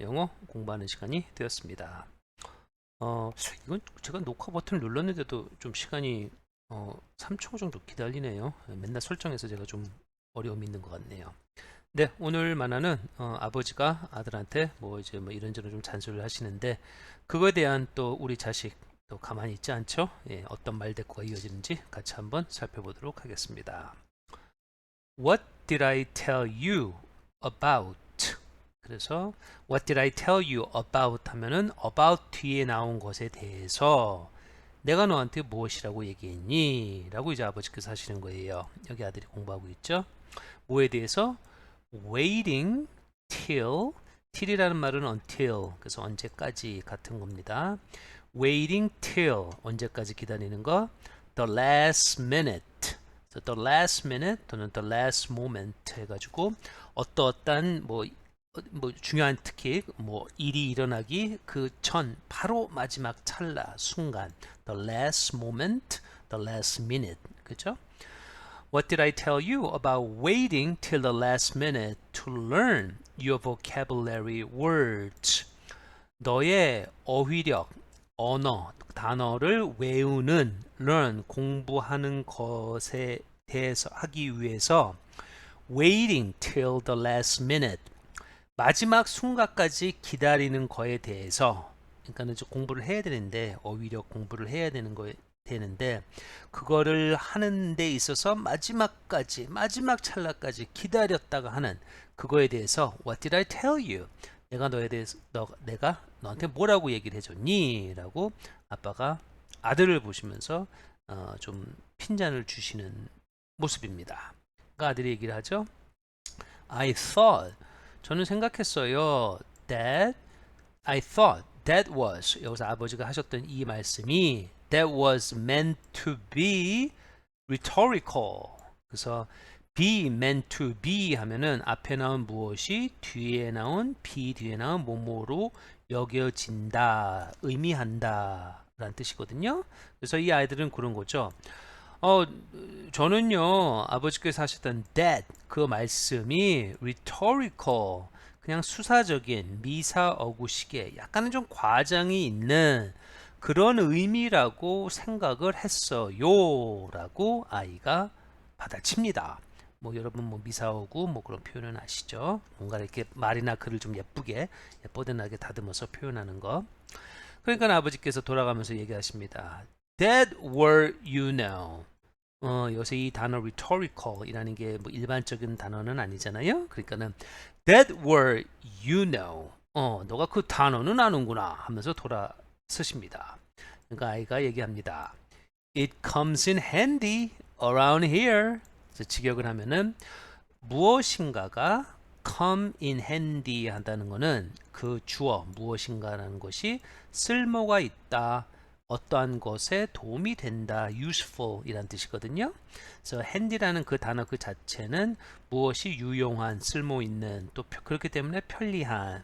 영어 공부하는 시간이 되었습니다. 어, 이건 제가 녹화 버튼을 눌렀는데도 좀 시간이 어, 3초 정도 기다리네요. 맨날 설정해서 제가 좀 어려움이 있는 것 같네요. 네, 오늘 만화는 어, 아버지가 아들한테 뭐 이제 뭐 이런저런 좀 잔소리를 하시는데 그거에 대한 또 우리 자식 또 가만히 있지 않죠? 예, 어떤 말대꾸가 이어지는지 같이 한번 살펴보도록 하겠습니다. What did I tell you about? 그래서 What did I tell you about 하면은 about 뒤에 나온 것에 대해서 내가 너한테 무엇이라고 얘기했니? 라고 이제 아버지께서 하시는 거예요. 여기 아들이 공부하고 있죠. 뭐에 대해서? waiting till till이라는 말은 until 그래서 언제까지 같은 겁니다. waiting till 언제까지 기다리는 거 the last minute so the last minute 또는 the last moment 해가지고 어떠어떤 뭐, 뭐 중요한 특히 뭐 일이 일어나기 그 전 바로 마지막 찰나 순간 the last moment the last minute 그죠? What did I tell you about waiting till the last minute to learn your vocabulary words? 너의 어휘력, 언어, 단어를 외우는, learn, 공부하는 것에 대해서 하기 위해서 waiting till the last minute, 마지막 순간까지 기다리는 거에 대해서 그러니까는 좀 공부를 해야 되는데 어휘력 공부를 해야 되는 거에 되는데 그거를 하는 데 있어서 마지막까지 마지막 찰나까지 기다렸다가 하는 그거에 대해서 What did I tell you? 내가 너에 대해서 너 내가 너한테 뭐라고 얘기를 해줬니?라고 아빠가 아들을 보시면서 어, 좀 핀잔을 주시는 모습입니다. 그 아들이 얘기를 하죠. I thought 저는 생각했어요. That I thought that was 여기서 아버지가 하셨던 이 말씀이 that was meant to be rhetorical. 그래서 be meant to be 하면은 앞에 나온 무엇이 뒤에 나온 be 뒤에 나온 뭐뭐로 여겨진다, 의미한다 라는 뜻이거든요. 그래서 이 아이들은 그런 거죠. 어, 저는요, 아버지께서 하셨던 that, 그 말씀이 rhetorical, 그냥 수사적인 미사어구식의 약간은 좀 과장이 있는 그런 의미라고 생각을 했어요. 라고 아이가 받아칩니다. 뭐 여러분 뭐 미사오고 뭐 그런 표현은 아시죠? 뭔가 이렇게 말이나 글을 좀 예쁘게 예뻐대나게 다듬어서 표현하는 거. 그러니까 아버지께서 돌아가면서 얘기하십니다. That word you know. 어, 요새 이 단어 rhetorical이라는 게 뭐 일반적인 단어는 아니잖아요. 그러니까는 that word you know. 어, 너가 그 단어는 아는구나 하면서 돌아 서십니다. 그러니까 아이가 얘기합니다. It comes in handy around here. 그래서 직역을 하면은 무엇인가가 come in handy 한다는 것은 그 주어 무엇인가라는 것이 쓸모가 있다. 어떠한 것에 도움이 된다. useful 이란 뜻이거든요. 그래서 handy라는 그 단어 그 자체는 무엇이 유용한, 쓸모 있는 또 그렇기 때문에 편리한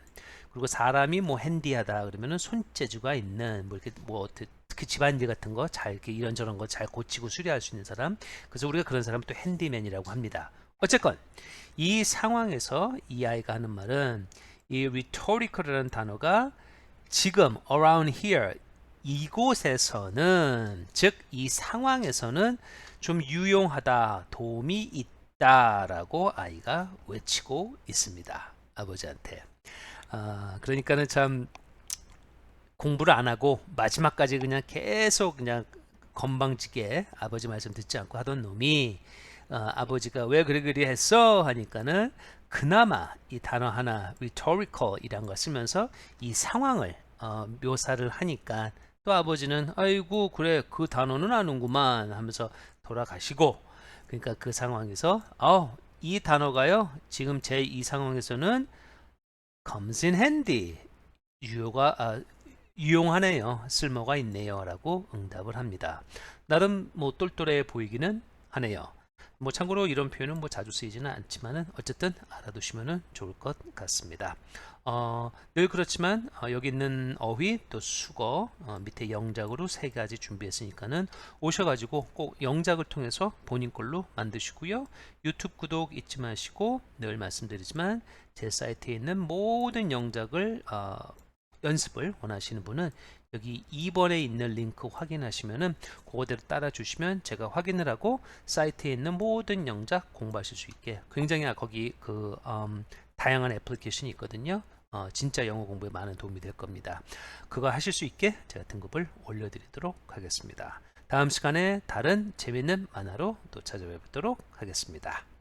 그리고 사람이 뭐 핸디하다 그러면은 손재주가 있는 뭐 이렇게 뭐 특히 집안일 같은 거 잘 이렇게 이런저런 거 잘 고치고 수리할 수 있는 사람 그래서 우리가 그런 사람 또 핸디맨이라고 합니다. 어쨌건 이 상황에서 이 아이가 하는 말은 이 rhetorical이라는 단어가 지금 around here 이곳에서는 즉 이 상황에서는 좀 유용하다 도움이 있다 라고 아이가 외치고 있습니다. 아버지한테. 아, 그러니까는 참 공부를 안 하고 마지막까지 그냥 계속 그냥 건방지게 아버지 말씀 듣지 않고 하던 놈이 어, 아버지가 왜 그래 그리 했어 하니까는 그나마 이 단어 하나 rhetorical 이란 걸 쓰면서 이 상황을 어, 묘사를 하니까 또 아버지는 아이고 그래 그 단어는 아는구만 하면서 돌아가시고 그러니까 그 상황에서 어, 이 단어가요 지금 제 이 상황에서는 comes in handy. 유효가 아, 유용하네요. 쓸모가 있네요 라고 응답을 합니다. 나름 뭐 똘똘해 보이기는 하네요. 뭐 참고로 이런 표현은 뭐 자주 쓰이지는 않지만은 어쨌든 알아두시면은 좋을 것 같습니다. 어, 늘 그렇지만 어, 여기 있는 어휘 또 수거 어, 밑에 영작으로 세 가지 준비했으니까는 오셔가지고 꼭 영작을 통해서 본인 걸로 만드시고요. 유튜브 구독 잊지 마시고 늘 말씀드리지만 제 사이트에 있는 모든 영작을 어, 연습을 원하시는 분은 여기 2번에 있는 링크 확인하시면은 그거대로 따라 주시면 제가 확인을 하고 사이트에 있는 모든 영작 공부하실 수 있게 굉장히 거기 그 음, 다양한 애플리케이션이 있거든요. 어, 진짜 영어 공부에 많은 도움이 될 겁니다. 그거 하실 수 있게 제가 등급을 올려드리도록 하겠습니다. 다음 시간에 다른 재밌는 만화로 또 찾아뵙도록 하겠습니다.